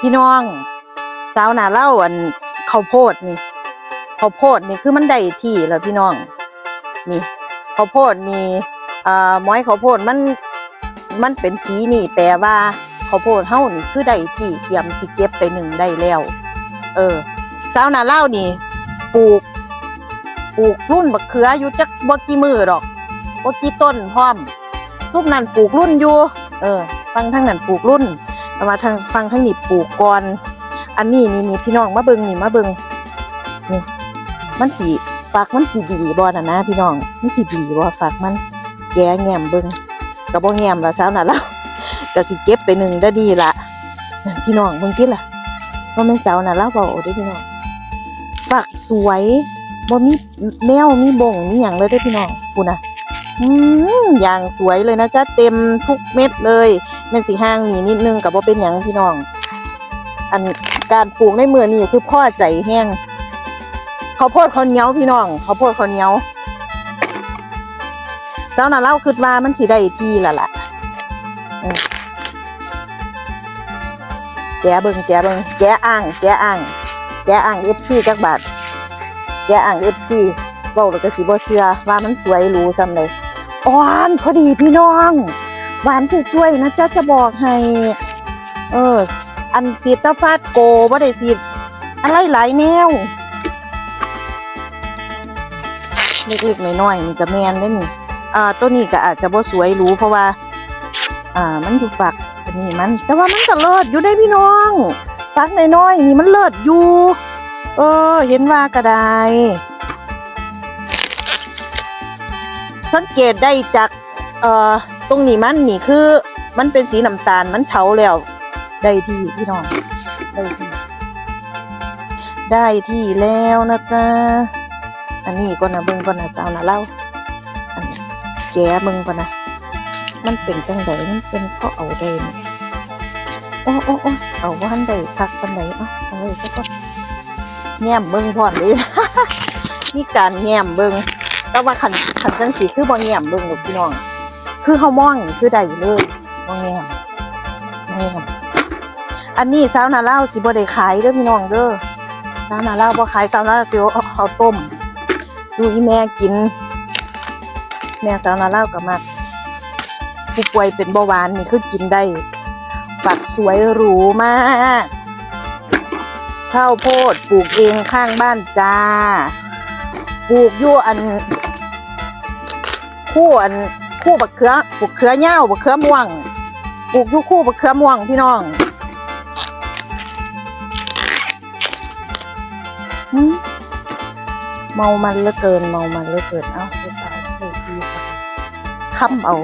พี่น้องสาวนาเล่าอันข้าวโพดนี่ข้าวโพดนี่คือมันได้ที่แล้วพี่น้องนี่ข้าวโพดนี่อ่าหมอยข้าวโพดมันมันเป็นสีนี่ แปลว่าข้าวโพดเฮานี่คือได้ที่เตรียมสิเก็บไปหนึ่งได้แล้ว เออสาวนาเล่านี่ปลูกปลูกรุ่นบักเขืออยู่จักบ่กี่มือดอกบ่กี่ต้นพร้อมซุปนั่นปลูกรุ่นอยู่ เออฟังทั้งนั้นปลูกรุ่น แต่ว่าทางฟังทั้งนี้ปลูกก่อน อันนี้นี่นี่พี่น้องมาเบิงนี่มาเบิงนี่มันสีฝักมันสีดีบ่นะนะพี่น้องมันสีดีบ่ฝักมันแกะแง้มเบิงก็บ่แง้มละสาวน่ะแล้วก็สิเก็บไปหนึ่งได้ดีละพี่น้องเบิ่งติล่ะว่าแม่นสาวน่ะแล้วเว้าเด้พี่น้องฝักสวยบ่มีแมวมีบ่งมีหยังเลยเด้พี่น้องพูนะอืมอย่างสวยเลยนะจ๊ะเต็มทุกเม็ดเลย แม่นสีห้างมีนิดนึงกับว่าเป็นหยังพี่น้อง อันการปลูกในเมือนี่คือพ่อใจแห้งข้าวโพดข้าวเหนียวพี่น้องข้าวโพดข้าวเหนียวเจ้าน่ะเล่าคิดว่ามันสิได้ที่ละล่ะแกเบิงแกเบิงแกอ่างแกอ่างแกอ่างเอฟซีจักบาทแกอ่างเอฟซีเว้าแล้วก็สิบ่เชือว่ามันสวยรู้ซ้ำเลยอ่อนพอดีพี่น้อง หวานถูกช่วยนะเจ๊ะจะบอกให้ เออ อันสีดตาฟาดโกบ่ได้สีดอะไรหลายแนวเล็กๆน้อยๆนี่ก็แมนเด้นี่อ่าตัวนี้ก็อาจจะบ่สวยรู้เพราะว่า อ่า มันอยู่ฝักนนี้มัน แต่ว่ามันก็เลิศอยู่ได้พี่น้องฝักน้อยๆนี่มันเลิศอยู่ เออ เห็นว่าก็ได้สังเกตได้จาก เอ่อ ตรงนี้มันนี่คือมันเป็นสีน้ำตาลมันเฉาแล้วได้ที่พี่น้องได้ที่ได้ที่แล้วนะจ๊ะอันนี้ก่อนนะเบิ่งก่อนนะสาวนะเล่าอันนแกะเบิ่งก่อนนะมันเป็นจังไดมันเป็นเพราะเอาได้นี่โอ้โอ้โอ้เอาว่าหันได้คักปันไดเอ้าเอาไว้สักก่อนแง้มเบิ่งพร้อมเลยมีการแง้มเบิ่งแต่ว่าขันขันจังสีคือบ่แง้มเบิ่งหรอกพี่น้อง คือเฮามองคือได้เลยบ่แง้มบ่แง้มอันนี้สาวนาเล่าสิบ่ได้ขายเด้อพี่น้องเด้อสาวนาเล่าบ่ขายสาวนาเล่าสิเอาเอาต้มสู้อีแม่กิน แม่สาวนาเล่าวก็มักผู้ป่วยเป็นเบาหวานนี่คือกินได้ฝักสวยหรูมากข้าวโพดปลูกเองข้างบ้านจ้า ปลูกยู่วอันคู่อัน คู่บักเขือบักเขือเหย้าบักเขือม่วงปลูกอยู่คู่บักเขือม่วงพี่น้องเมามันเหลือเกิน เมามันเหลือเกินเอ้าไปตายไปดีค่ะค้ำเอา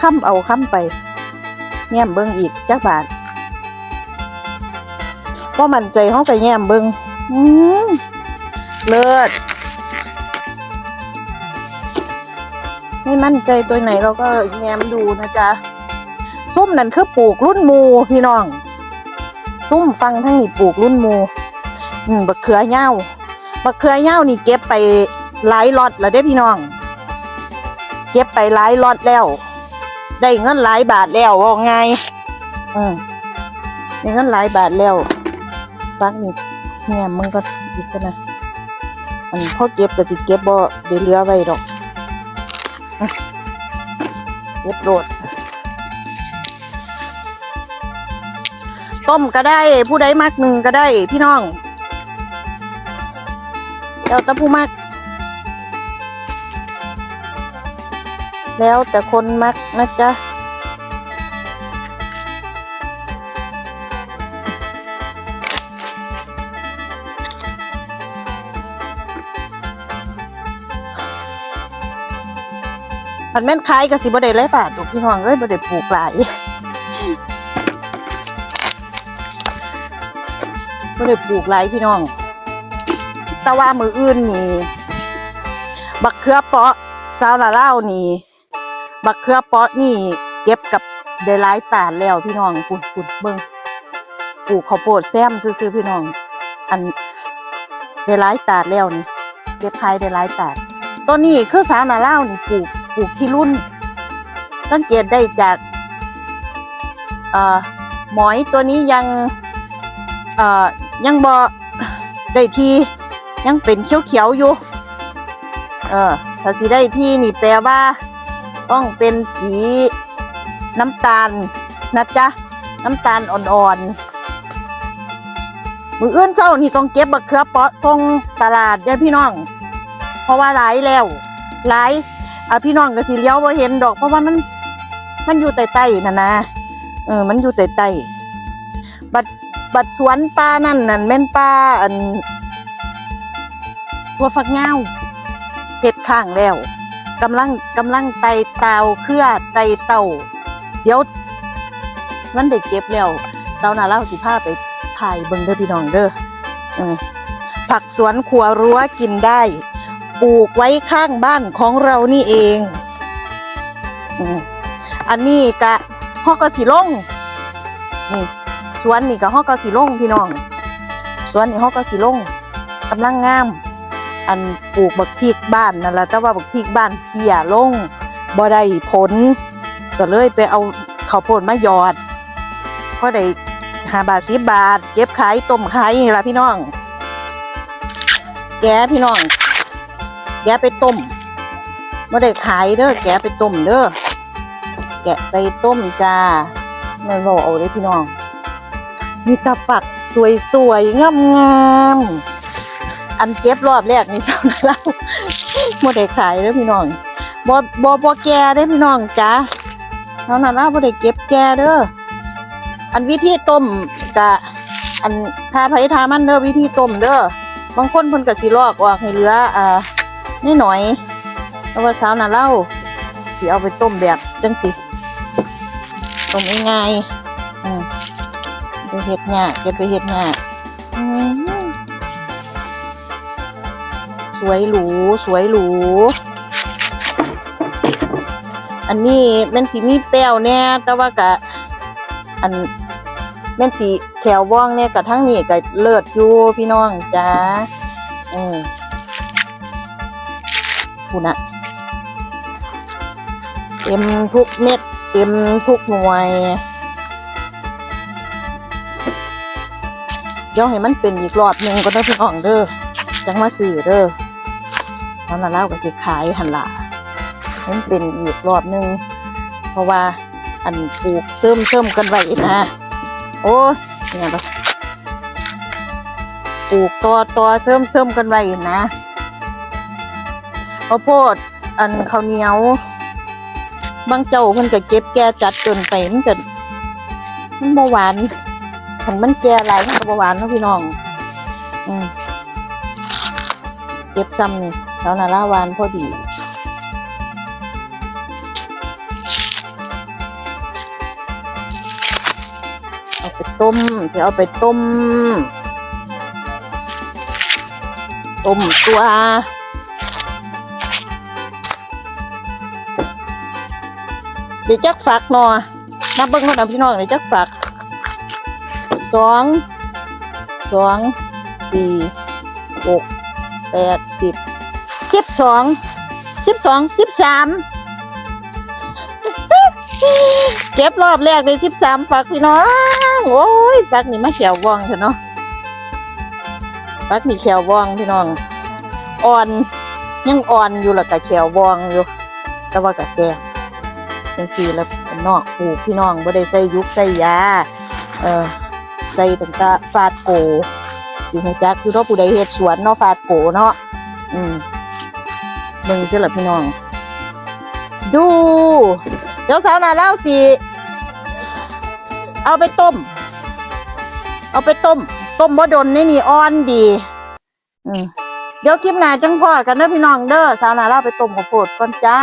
ค้ำเอาค้ำไปแง้มเบิ้งอีกจักบาทว่ามันใจห้องไปแง้มเบิ้งอืมเลิศ ไม่มั่นใจตัวไหนเราก็แง้มดูนะจ๊ะส้มนั่นคือปลูกรุ่นมูพี่น้องส้มฟังทั้งนี้ปลูกรุ่นมูอืมบักเขือเหย้าบักเขือเหย้านี่เก็บไปหลายล็อตแล้วเด้พี่น้อง เก็บไปหลายล็อตแล้ว ได้เงินหลายบาทแล้วว่าไงอืมได้เงินหลายบาทแล้วฟักนี่เนี่ยมึงก็อีกกันนะอันพ่อเก็บก็สิเก็บบ่ได้เหลือไว้ดอก เรียบโรดต้มก็ได้ ผู้ใดมักหนึ่งก็ได้ พี่น้องแล้วแต่ผู้มัก แล้วแต่คนมักนะจ๊ะ ผันแม่นขายก็สิบ่ได้เลยบาทดอกพี่น้องเอ้ยบ่ได้ปลูกหลายบ่ได้ปลูกหลายพี่น้อง แต่ว่ามืออื่นนี่บักเขือเปาะซาวลาเล่าวนี่บักเขือเปาะนี่ เก็บกับได้หลายตาดแล้วพี่น้องปุ่นปุ่นเบิ่งปลูกข้าวโพดแซมซื้อๆพี่น้อง อันได้หลายตาดแล้วนี่เก็บขายได้หลายตาดตัวนี้คือสาวนาเล่าวนี่ปลูก ลูกที่รุ่น สังเกตได้จากหมอยตัวนี้ยังยังบ่ได้ที่ยังเป็นเขียวๆอยู่ เออถ้าสิได้ที่นี่แปลว่า ต้องเป็นสีน้ำตาลนะจ๊ะ น้ำตาลอ่อนๆมือเอื่นเศร้านี่ต้องเก็บบักเขือเปาะส่งตลาดเด้อพี่น้อง เพราะว่าหลายแล้วหลาย อะพี่น้องก็สิเลี้ยวบ่เห็นดอก เพราะว่ามัน มันอยู่ใต้ๆน่ะนะเออ มันอยู่ใต้ๆบัดบัดสวนป่านั่นนั่นแม่นป่าอันตัวฝักเงาเฮ็ดข้างแล้วกำลังกำลังไตเตาเครือไตเต่า เดี๋ยวมันได้เก็บแล้วเจ้าน้าเล่าสิพาไปถ่ายเบิ่งเด้อพี่น้องเด้ออผักสวนครัวรั้วกินได้ ปลูกไว้ข้างบ้านของเรานี่เองอันนี้กะฮอกกะสิลงนี่สวนนี่กะฮอกกะสิลงพี่น้องสวนนี่ฮอกกะสิลงกำลังงาม อันปลูกบักพริกบ้านนั่นแหละแต่ว่าบักพริกบ้านเพียลงบ่ได้ผลก็เลยไปเอาข้าวโพดมาหยอดพอได้ห้าบาทสิบบาท เก็บขายต้มขายนี่ละพี่น้อง แกพี่น้อง แกะไปต้มไม่ได้ขายเด้อแกะไปต้มเด้อแกะไปต้มจ้าไม่รอเอาเลยพี่น้อง มีตะฝักสวยๆงามๆอันเก็บรอบแรกนี่เศร้านะเล่าไม่ได้ขายเด้อพี่น้องบ่บ่บ่แกะเด้พี่น้องจ้าเท่านั้นละบ่ได้เก็บแกเด้ออันวิธีต้มกะ อันทาไผทามันเด้อวิธีต้มเด้อบางคนเพิ่นก็สิลอกออกให้เหลืออ่า นิดหน่อยเพราะว่าเช้าน่ะเล่าสิเอาไปต้มแบบจังสิต้มง่ายๆอืมไปเฮ็ดงากเก็บไปเฮ็ดงากอืมสวยหรูสวยหรูอันนี้แม่นสิมีแป้วแน่แต่ว่ากะอันแม่นสิแถวว่องเนี่ยกะทั้งนี้ก็เลิศอยู่พี่น้องจ้าเออ คุณอะเต็มทุกเม็ด เต็มทุกหน่วย เดี๋ยวให้มันเป็นอีกรอบหนึ่งก็ได้อพี่น้องเด้อจังมาซื้อเด้อแล้วน่ะเล่าก็สิขายหันละมันเป็นอีกรอบหนึ่งเพราะว่าอันปลูกเสริมเสริมกันไว้นะโอ้ยเนี่ยปะปลูกตอตอเสริมเสริมกันไว้นะ ข้าวโพด อันข้าวเหนียว บางเจ้ามันก็เก็บแก่จัดจนไปมันก็มันบ่หวานขันมันแก่หลายมันก็บ่หวานเนาะพี่น้องอืมเก็บซ้ำนี่แล้วนาลาหวานพอดีเอาไปต้มจะเอาไปต้ม ต้มตัว ดี๋ยวจักฝักหนอนับเบิ้งก่อนนะพี่น้องเดี๋ยวจักฝักสองสองสี่หกแปดสิบสิบสองสิบสองสิบสามเก็บรอบแรกเลยสิบสามฝักพี่น้อง โอ้ยฝักนี่มาเขียวว่องเถอะเนาะฝักนี่เขียวว่องพี่น้อง อ่อน ยังอ่อนอยู่ล้วก็เขียวว่องอยู่ แต่ว่าก็แซ่บ จังซี่แล้วนอกปลูกพี่น้องบ่ได้ใส่ยุกใส่ยาเออใส่ตั้งแต่ฟาดโกสิฮู้จักคือเนาะผู้ใดเฮ็ดสวนเนาะฟาดโกเนาะอืมเบิ่งเด้อล่ะพี่น้อง ดู เดี๋ยวสาวนาเล่าสิเอาไปต้ม เอาไปต้ม ต้มบ่ดนนี่นี่อ่อนดี อืมเดี๋ยวคลิปหน้าจังพอกันเด้อพี่น้องเด้อสาวนาเล่าไปต้มข้าวโพดก่อนจ้า